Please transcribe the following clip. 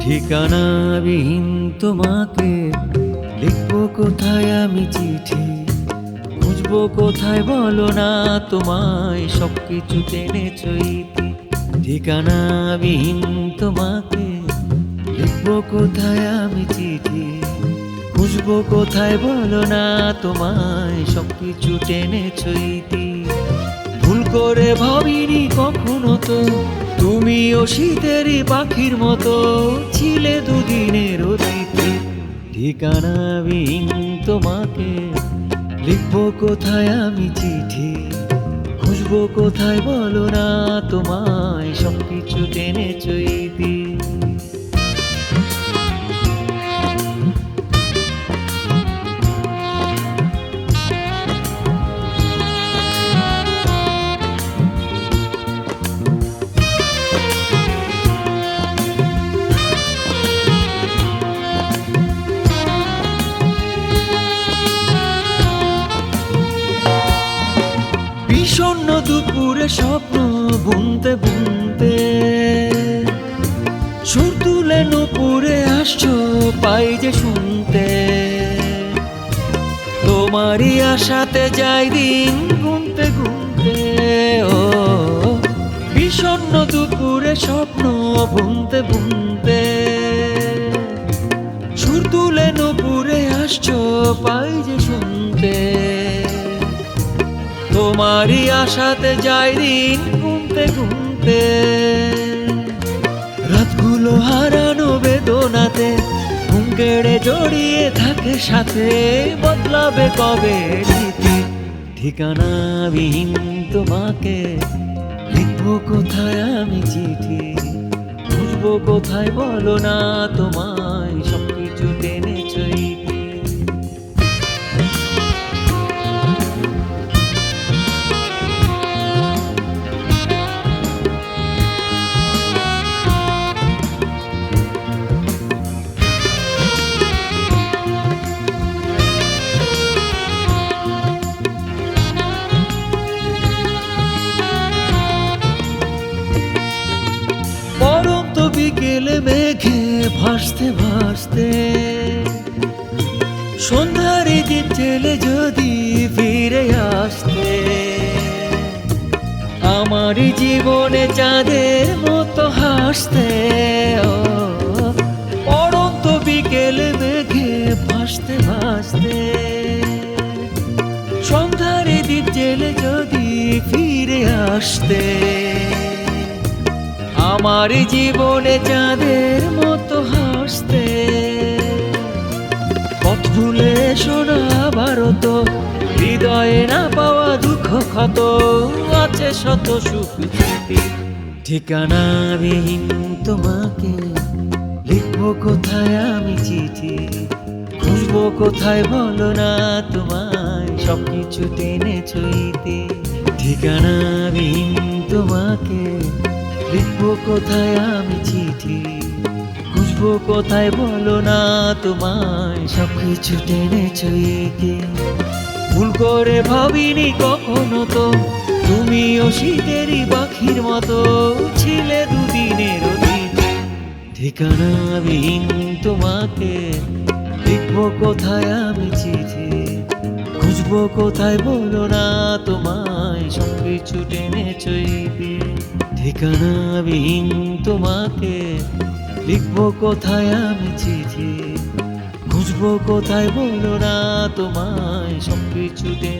ঠিকানাবিহীন তোমাকে লিখব কোথায় আমি চিঠি? খুঁজবো কোথায় বলো না তোমায়? সব কিছু টেনে চইতি ঠিকানাবিহীন তোমাকে লিখব কোথায় আমি চিঠি? খুঁজবো কোথায় বলো না তোমায়? সব কিছু টেনে ভুল করে ভাবিনি কখনো তো। তুমিও শীতেরই পাখির মতো ছিলে দুদিনের অতিথি ঠিকানাবিহীন তোমাকে, লিখব কোথায় আমি চিঠি? খুঁজবো কোথায় বলো না, তোমায় সব কিছু টেনে চইতি দুপুরে স্বপ্ন বুনতে বুনতে। সুর তুলে নুপুরে আসছো, পাই যে শুনতে। তোমারই আশাতে যাই দিন গুনতে গুনতে, ও, বিষণ্ণ দুপুরে স্বপ্ন বুনতে বুনতে। সুর তুলে নুপুরে আসছো, পাই যে শুনতে। তোমারই আশাতে যাই দিন ঘুমতে ঘুমতে। রাতগুলো হারানো বেদনাতে, ঘুম কেড়ে জড়িয়ে থাকে সাথে, বদলাবে কবে রীতি? ঠিকানাবিহীন তোমাকে, লিখব কোথায় আমি চিঠি? বুঝব কোথায় বলো না তোমায় বিকেলে মেঘে ভাসতে ভাসতে, সন্ধ্যার দিন চেলে যদি ফিরে আসতে, আমার জীবনে চাঁদের মতো হাসতে পরন্ত বিকেলে মেঘে ভাসতে ভাসতে, সন্ধ্যার দিন চেলে যদি ফিরে আসতে। আমার জীবনে চাঁদের মতো হাসতে। পথ ভুলে শোনা আবারও তো হৃদয়ে না পাওয়া দুঃখ ক্ষত, আছে শত সুখ ঠিকানাবিহীন তোমাকে, লিখব কোথায় আমি চিঠি? খুঁজবো কোথায় বলো না তোমায় সব কিছু টেনে চইতে ঠিকানাবিহীন তোমাকে লিখব কোথায় আমি চিঠি? খুঁজবো কোথায় বলো না তোমায়? সব কিছু টেনে চইতে ভুল করে ভাবিনি কখনো তো। তুমিও শীতেরই পাখির মতো ছিলে দুদিনের ঠিকানা ঠিকানাবিহীন তোমাকে। লিখব কোথায় আমি চিঠি? খুঁজবো কোথায় বলো না তোমায়? সব কিছু টেনে চইবে ঠিকানাবিহীন তোমাকে লিখব কোথায় আমি চিঠি? খুঁজবো কোথায় বলো না তোমায় সব কিছু টেনে চইবে